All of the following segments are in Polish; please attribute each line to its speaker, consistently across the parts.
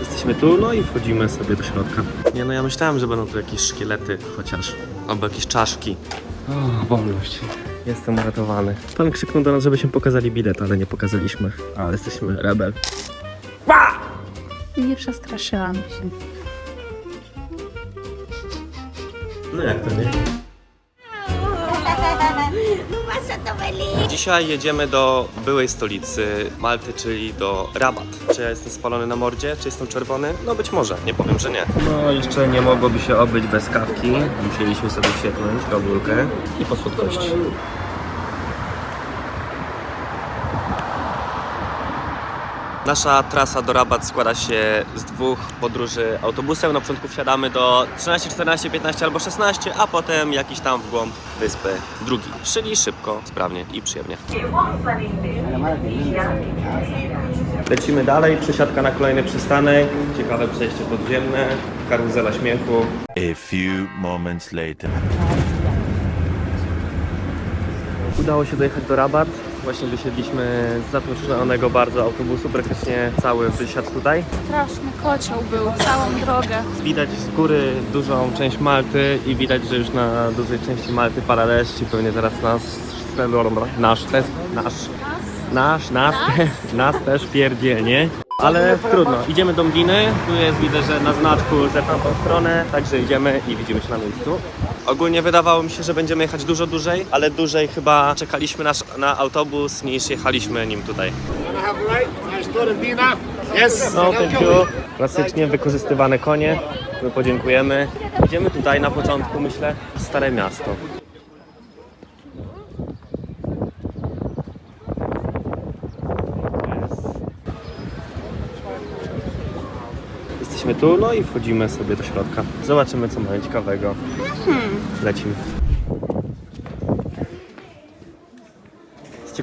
Speaker 1: Jesteśmy tu, no i wchodzimy sobie do środka. Nie no, ja myślałem, że będą tu jakieś szkielety chociaż, albo jakieś czaszki. O, wolność. Jestem uratowany. Pan krzyknął do nas, żebyśmy pokazali bilet, ale nie pokazaliśmy. Ale jesteśmy rebel.
Speaker 2: Nie przestraszyłam się.
Speaker 1: No jak to nie? Dzisiaj jedziemy do byłej stolicy Malty, czyli do Rabat. Czy ja jestem spalony na mordzie? Czy jestem czerwony? No być może, nie powiem, że nie. No jeszcze nie mogłoby się obyć bez kawki. Musieliśmy sobie świetnąć ogórkę i po słodkości. Nasza trasa do Rabat składa się z dwóch podróży autobusem. Na początku wsiadamy do 13, 14, 15 albo 16, a potem jakiś tam w głąb wyspy drugi. Czyli szybko, sprawnie i przyjemnie. Lecimy dalej, przesiadka na kolejny przystanek, ciekawe przejście podziemne, karuzela śmiechu.
Speaker 3: A few moments later.
Speaker 1: Udało się dojechać do Rabat. Właśnie wysiedliśmy z zatłoczonego bardzo autobusu, praktycznie cały wysiadł tutaj.
Speaker 2: Straszny kocioł był całą drogę.
Speaker 1: Widać z góry dużą część Malty i widać, że już na dużej części Malty pada deszcz i pewnie zaraz nas, nasz, też, nasz, nasz, nas, nas też pierdzielnie. Ale trudno, idziemy do Mdiny, tu jest widzę, że na znaczku, że tamtą stronę, także idziemy i widzimy się na miejscu. Ogólnie wydawało mi się, że będziemy jechać dużo dłużej, ale dłużej chyba czekaliśmy na, na autobus niż jechaliśmy nim tutaj. No. Klasycznie wykorzystywane konie. My podziękujemy. Idziemy tutaj na początku, myślę, Stare Miasto. Jesteśmy tu, no i wchodzimy sobie do środka. Zobaczymy, co mają ciekawego. Lecimy.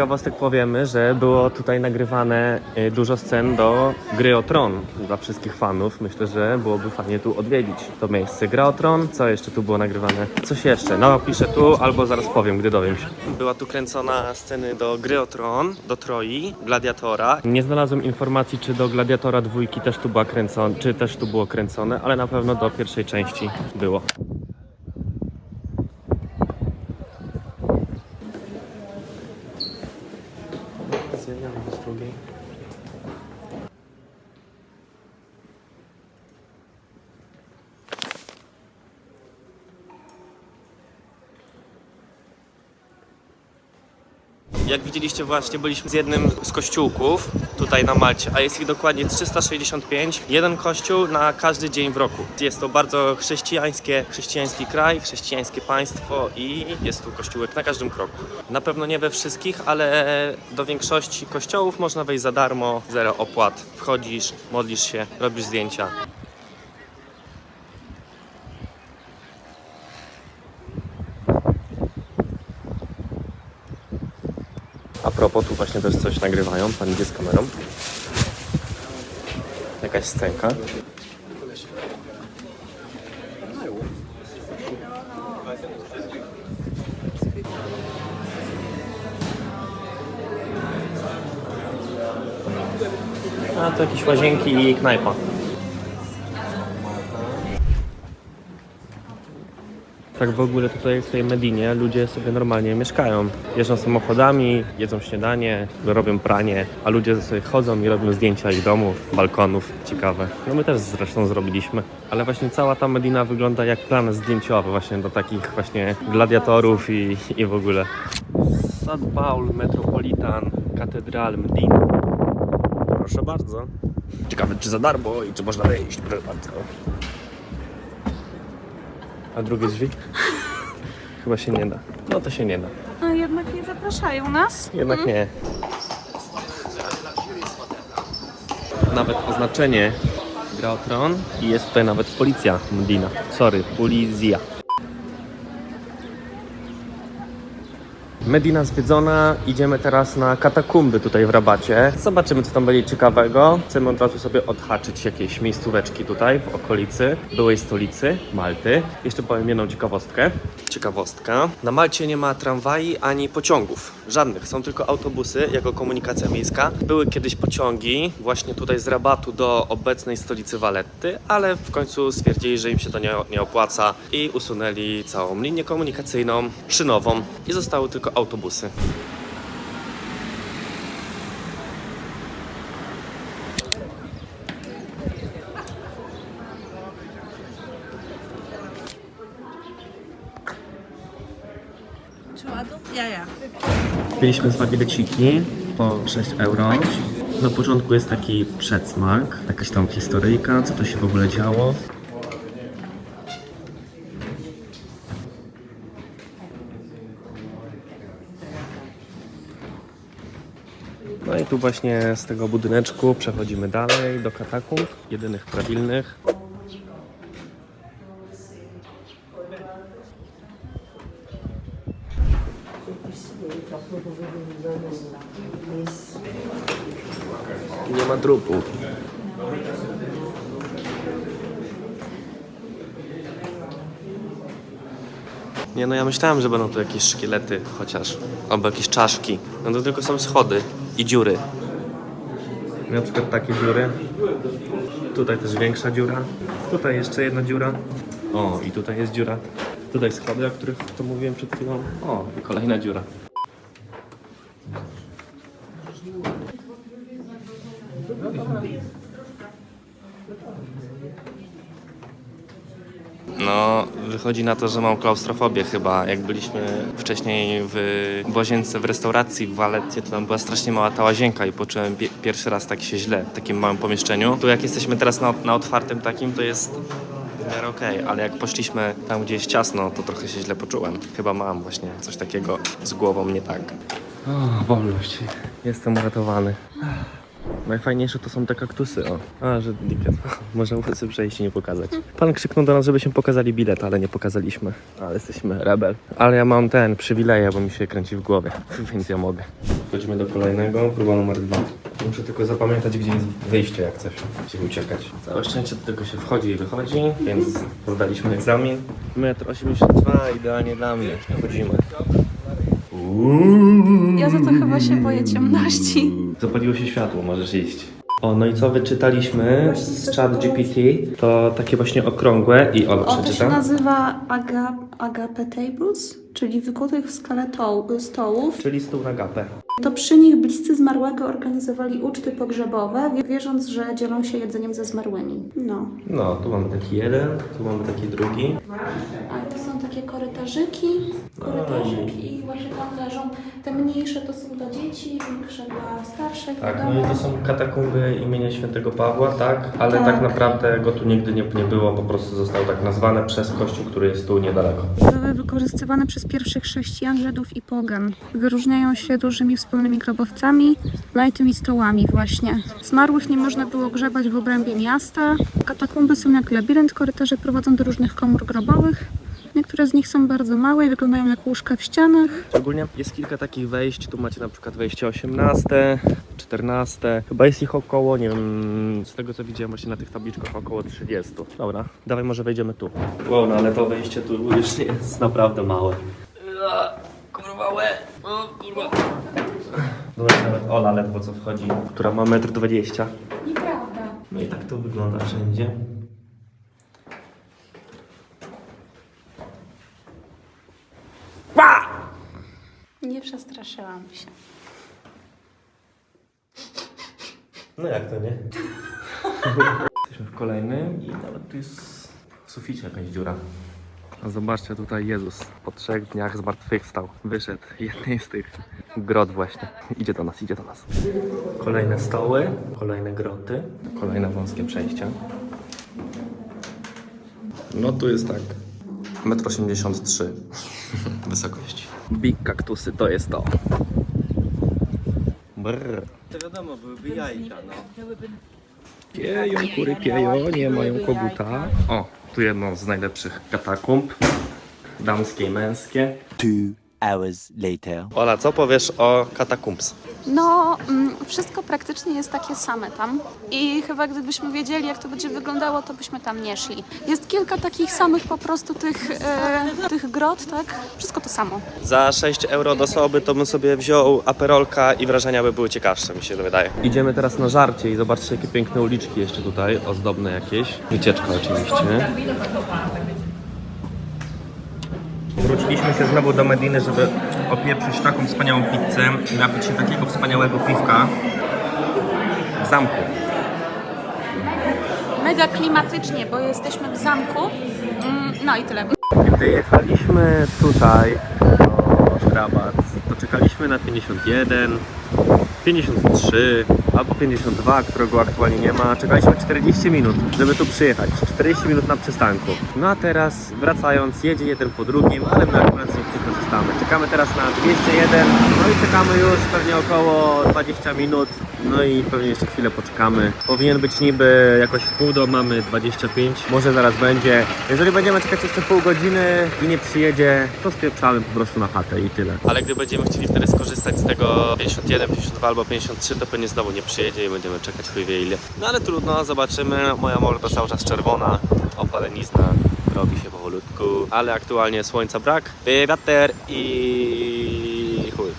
Speaker 1: Ciekawostek powiemy, że było tutaj nagrywane y, dużo scen do Gry o Tron dla wszystkich fanów. Myślę, że byłoby fajnie tu odwiedzić to miejsce. Gra o Tron, co jeszcze tu było nagrywane? Coś jeszcze? No, piszę tu albo zaraz powiem, gdy dowiem się. Była tu kręcona sceny do Gry o Tron, do Troi, Gladiatora. Nie znalazłem informacji, czy do Gladiatora dwójki też tu była kręcona, czy też tu było kręcone, ale na pewno do pierwszej części było. Zjadamy z drugiej. Jak widzieliście właśnie byliśmy z jednym z kościółków tutaj na Malcie, a jest ich dokładnie 365. Jeden kościół na każdy dzień w roku. Jest to bardzo chrześcijańskie, chrześcijański kraj, chrześcijańskie państwo i jest tu kościółek na każdym kroku. Na pewno nie we wszystkich, ale do większości kościołów można wejść za darmo, zero opłat. Wchodzisz, modlisz się, robisz zdjęcia. A propos, tu właśnie też coś nagrywają, pan idzie z kamerą. Jakaś scenka. A to jakieś łazienki i knajpa. Tak w ogóle tutaj w tej Medinie ludzie sobie normalnie mieszkają. Jeżdżą samochodami, jedzą śniadanie, robią pranie, a ludzie sobie chodzą i robią zdjęcia ich domów, balkonów. Ciekawe. No my też zresztą zrobiliśmy. Ale właśnie cała ta Medina wygląda jak plan zdjęciowy właśnie do takich właśnie gladiatorów i, i w ogóle. St. Paul Metropolitan Katedral Medina. Proszę bardzo. Ciekawe czy za darmo i czy można wejść, proszę bardzo. A drugie drzwi? Chyba się nie da. No to się nie da.
Speaker 2: No jednak nie zapraszają nas.
Speaker 1: Jednak nie. Nawet oznaczenie gra o tron i jest tutaj nawet policja Medina. Sorry, policja. Medina zwiedzona, idziemy teraz na katakumby tutaj w Rabacie. Zobaczymy, co tam będzie ciekawego. Chcemy od razu sobie odhaczyć jakieś miejscóweczki tutaj w okolicy byłej stolicy Malty. Jeszcze powiem jedną ciekawostkę. Ciekawostka. Na Malcie nie ma tramwaji ani pociągów. Żadnych. Są tylko autobusy jako komunikacja miejska. Były kiedyś pociągi właśnie tutaj z Rabatu do obecnej stolicy Valetty, ale w końcu stwierdzili, że im się to nie, nie opłaca i usunęli całą linię komunikacyjną, szynową i zostały tylko autobusy. Kupiliśmy dwa bileciki po 6 euro. Na początku jest taki przedsmak, jakaś tam historyjka, co to się w ogóle działo. No i tu właśnie z tego budyneczku przechodzimy dalej do katakumb, jedynych prawilnych. Nie ma trupów. Nie no, ja myślałem, że będą tu jakieś szkielety chociaż, albo jakieś czaszki. No to tylko są schody i dziury. Na przykład takie dziury. Tutaj też większa dziura. Tutaj jeszcze jedna dziura. O, i tutaj jest dziura. Tutaj schody, o których to mówiłem przed chwilą. O, i kolejna dziura. No, wychodzi na to, że mam klaustrofobię chyba. Jak byliśmy wcześniej w, łazience w restauracji w Waletcie, to tam była strasznie mała ta łazienka i poczułem pie, pierwszy raz tak się źle w takim małym pomieszczeniu. Tu jak jesteśmy teraz na, na otwartym takim, to jest miarę okej, ale jak poszliśmy tam, gdzie jest ciasno, to trochę się źle poczułem. Chyba mam właśnie coś takiego z głową nie tak. O, wolność. Jestem uratowany. Najfajniejsze to są te kaktusy, o. A, że diket. Można sobie przejść i nie pokazać. Pan krzyknął do nas, żebyśmy pokazali bilet, ale nie pokazaliśmy. Ale jesteśmy rebel. Ale ja mam ten, przywileje, bo mi się kręci w głowie, więc ja mogę. Przechodzimy do kolejnego, próba numer dwa. Muszę tylko zapamiętać, gdzie jest wyjście, jak chcesz się uciekać. Całe szczęście to tylko się wchodzi i wychodzi, więc zdaliśmy egzamin. Metr 82, idealnie dla mnie. Chodzimy.
Speaker 2: Ja za to chyba się boję ciemności.
Speaker 1: Zapaliło się światło, możesz iść. O, no i co wyczytaliśmy z chat GPT? To takie właśnie okrągłe i Ola
Speaker 2: O, to się
Speaker 1: przeczyta.
Speaker 2: nazywa aga, agape tables, czyli wykutych w skale toł- stołów.
Speaker 1: Czyli stół na gapę.
Speaker 2: To przy nich bliscy zmarłego organizowali uczty pogrzebowe, wierząc, że dzielą się jedzeniem ze zmarłymi. No.
Speaker 1: No, tu mamy taki jeden, tu mamy taki drugi.
Speaker 2: A to są takie korytarzyki, korytarzyk i właśnie tam leżą. Te mniejsze to są dla dzieci, większe dla starszych.
Speaker 1: Tak, no i to są katakumby imienia świętego Pawła, tak? Ale tak,
Speaker 2: Tak.
Speaker 1: naprawdę go tu nigdy nie, nie było, po prostu został tak nazwane przez kościół, który jest tu niedaleko.
Speaker 2: Były wykorzystywane przez pierwszych chrześcijan, Żydów i pogan. Wyróżniają się dużymi wspólnymi grobowcami, no i tymi stołami właśnie. Zmarłych nie można było grzebać w obrębie miasta. Katakumby są jak labirynt, korytarze prowadzą do różnych komór grobowych. Niektóre z nich są bardzo małe i wyglądają jak łóżka w ścianach.
Speaker 1: Ogólnie jest kilka takich wejść, tu macie na przykład wejście 18, 14, chyba jest ich około, nie wiem, z tego co widziałem właśnie na tych tabliczkach około 30. Dobra, dawaj może wejdziemy tu. Wow, no ale to wejście tu już jest naprawdę małe. Kurwa łe, o kurwa. Dobra, nawet Ola ledwo co wchodzi, która ma 1,20 m.
Speaker 2: Nieprawda.
Speaker 1: No i tak to wygląda wszędzie.
Speaker 2: Nie przestraszyłam się.
Speaker 1: No jak to nie? Jesteśmy w kolejnym i nawet tu jest w suficie jakaś dziura. A zobaczcie tutaj Jezus po trzech dniach zmartwychwstał. Wyszedł jednej z tych grot właśnie. Idzie do nas, idzie do nas. Kolejne stoły, kolejne groty, kolejne wąskie przejścia. No tu jest tak. 1,83 m wysokości. Big kaktusy to jest to. Brrr.
Speaker 4: To wiadomo, byłyby jajka, no.
Speaker 1: Pieją, kury pieją, nie mają koguta. O, tu jedno z najlepszych katakumb. Damskie i męskie.
Speaker 3: Two hours later.
Speaker 1: Ola, co powiesz o Catacombs?
Speaker 2: No, mm, wszystko praktycznie jest takie same tam i chyba gdybyśmy wiedzieli, jak to będzie wyglądało, to byśmy tam nie szli. Jest kilka takich samych po prostu tych, e, tych grot, tak? Wszystko to samo.
Speaker 1: Za 6 euro do osoby to bym sobie wziął aperolka i wrażenia by były ciekawsze, mi się to wydaje. Idziemy teraz na żarcie i zobaczcie, jakie piękne uliczki jeszcze tutaj, ozdobne jakieś. Wycieczka oczywiście. Wróciliśmy się znowu do Mediny, żeby opieprzyć taką wspaniałą pizzę i napić się takiego wspaniałego piwka w zamku.
Speaker 2: Mega klimatycznie, bo jesteśmy w zamku. Mm, No i tyle.
Speaker 1: Gdy jechaliśmy tutaj do Rabat, to czekaliśmy na 51, 53 albo 52, którego aktualnie nie ma. Czekaliśmy 40 minut, żeby tu przyjechać. 40 minut na przystanku. No a teraz wracając, jedzie jeden po drugim, ale my akurat z nich nie korzystamy. Czekamy teraz na 201, no i czekamy już pewnie około 20 minut. No i pewnie jeszcze chwilę poczekamy. Powinien być niby jakoś w pół do mamy 25, może zaraz będzie. Jeżeli będziemy czekać jeszcze pół godziny i nie przyjedzie, to spieprzamy po prostu na chatę i tyle. Ale gdy będziemy chcieli wtedy skorzystać z tego 51, 52 albo 53, to pewnie znowu nie przyjedzie i będziemy czekać chuj wie ile. No ale trudno, zobaczymy. Moja morda cały czas czerwona, opalenizna. Robi się powolutku, ale aktualnie słońca brak, wiater i chuj.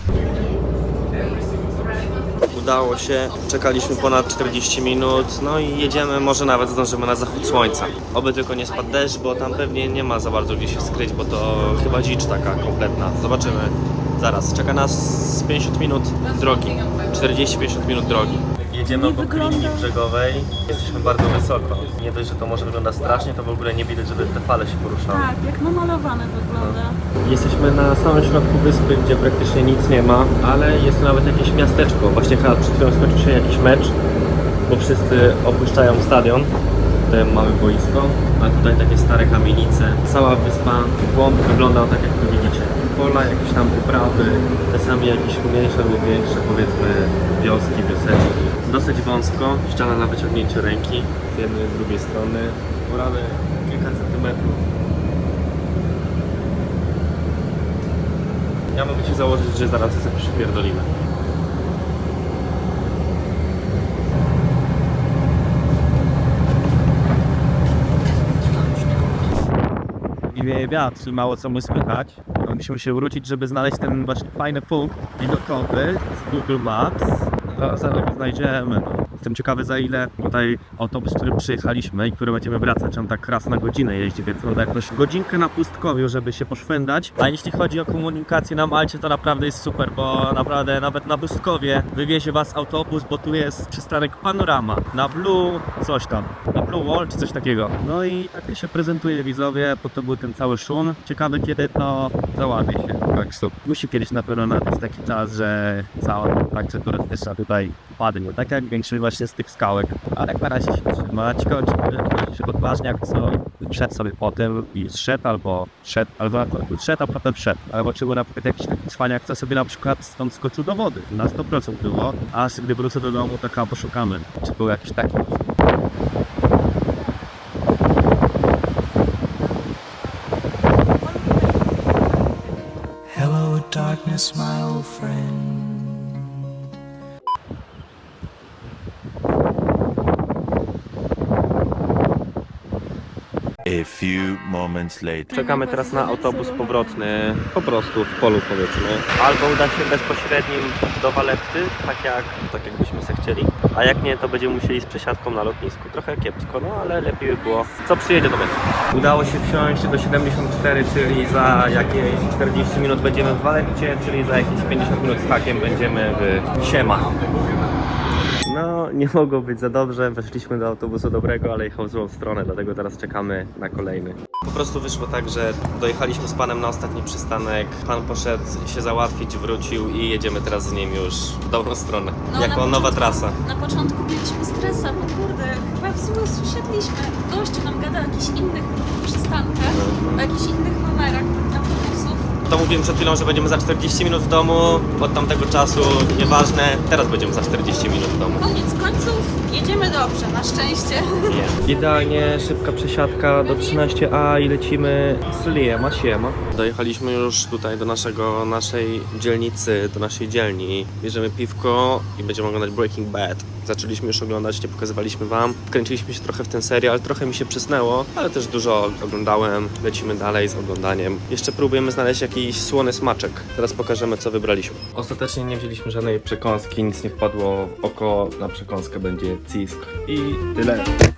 Speaker 1: Udało się, czekaliśmy ponad 40 minut, no i jedziemy, może nawet zdążymy na zachód słońca. Oby tylko nie spadł deszcz, bo tam pewnie nie ma za bardzo gdzie się skryć, bo to chyba dzicz taka kompletna. Zobaczymy zaraz. Czeka nas 50 minut drogi, 40-50 minut drogi. Jedziemy obok linii brzegowej, jesteśmy bardzo wysoko. Nie dość, że to może wygląda strasznie, to w ogóle nie widać, żeby te fale się poruszały.
Speaker 2: Tak, jak namalowane wygląda.
Speaker 1: Jesteśmy na samym środku wyspy, gdzie praktycznie nic nie ma, ale jest tu nawet jakieś miasteczko. Właśnie chyba przed chwilą skończył się jakiś mecz, bo wszyscy opuszczają stadion. Tutaj mamy boisko, a tutaj takie stare kamienice. Cała wyspa w głąb wygląda tak jak tu widzicie. Pola, jakieś tam uprawy, czasami jakieś mniejsze lub większe powiedzmy wioski, wioseczki. Dosyć wąsko, ściana na wyciągnięcie ręki z jednej i z drugiej strony. Porady kilka centymetrów. Ja mogę Ci założyć, że zaraz sobie przypierdolimy.
Speaker 5: i wieje wiatr, mało co mu słychać. No, Musimy się wrócić, żeby znaleźć ten właśnie fajny punkt widokowy z Google Maps. Zaraz go znajdziemy. No. Jestem ciekawy za ile tutaj autobus, który przyjechaliśmy i który będziemy wracać, on tak raz na godzinę jeździ, więc no jakoś godzinkę na pustkowiu, żeby się poszwędać. A jeśli chodzi o komunikację na Malcie, to naprawdę jest super, bo naprawdę nawet na pustkowie wywiezie was autobus, bo tu jest przystanek Panorama, na Blue coś tam, na Blue Wall czy coś takiego. No i tak się prezentuje widzowie, po to był ten cały szum. Ciekawe kiedy to załadnie się. Tak, so. Musi kiedyś na pewno nadejść taki czas, że cała atrakcja turystyczna tutaj padnie. Tak jak większość właśnie z tych skałek. Ale jak na razie się trzyma. Ciekawe, czy się odważniak co szedł sobie potem i zszedł albo szedł, albo szedł, a potem szedł. Albo czy był na przykład jakiś taki cwaniak, co sobie na przykład stąd skoczył do wody. Na 100% było. A gdy wrócę do domu, chyba poszukamy. Czy był jakiś taki.
Speaker 6: Hello, darkness, my old friend.
Speaker 3: Few moments later.
Speaker 1: Czekamy teraz na autobus powrotny, po prostu w polu powiedzmy. Albo uda się bezpośrednim do Waletty, tak jak, tak jak byśmy se chcieli. A jak nie, to będziemy musieli z przesiadką na lotnisku. Trochę kiepsko, no ale lepiej by było. Co przyjedzie do będzie. Udało się wsiąść do 74, czyli za jakieś 40 minut będziemy w Waletcie, czyli za jakieś 50 minut z hakiem będziemy w Siema. No, nie mogło być za dobrze. Weszliśmy do autobusu dobrego, ale jechał w złą stronę, dlatego teraz czekamy na kolejny. Po prostu wyszło tak, że dojechaliśmy z panem na ostatni przystanek. Pan poszedł się załatwić, wrócił i jedziemy teraz z nim już w dobrą stronę.
Speaker 2: No,
Speaker 1: jako nowa
Speaker 2: początku-
Speaker 1: trasa.
Speaker 2: Na początku mieliśmy stresa, bo kurde, chyba w złym usiedliśmy. Gościu nam gada o jakichś innych przystankach, o jakichś innych numerach.
Speaker 1: To mówiłem przed chwilą, że będziemy za 40 minut w domu. Od tamtego czasu nieważne. Teraz będziemy za 40 minut w domu.
Speaker 2: Koniec końców jedziemy dobrze, na szczęście.
Speaker 1: Idealnie szybka przesiadka do 13A i lecimy z Liema, Siema. Dojechaliśmy już tutaj do naszego, naszej dzielnicy, do naszej dzielni. Bierzemy piwko i będziemy oglądać Breaking Bad. Zaczęliśmy już oglądać, nie pokazywaliśmy wam. Wkręciliśmy się trochę w ten serial, trochę mi się przysnęło, ale też dużo oglądałem. Lecimy dalej z oglądaniem. Jeszcze próbujemy znaleźć jakiś słony smaczek. Teraz pokażemy, co wybraliśmy. Ostatecznie nie wzięliśmy żadnej przekąski, nic nie wpadło w oko. Na przekąskę będzie cisk i tyle.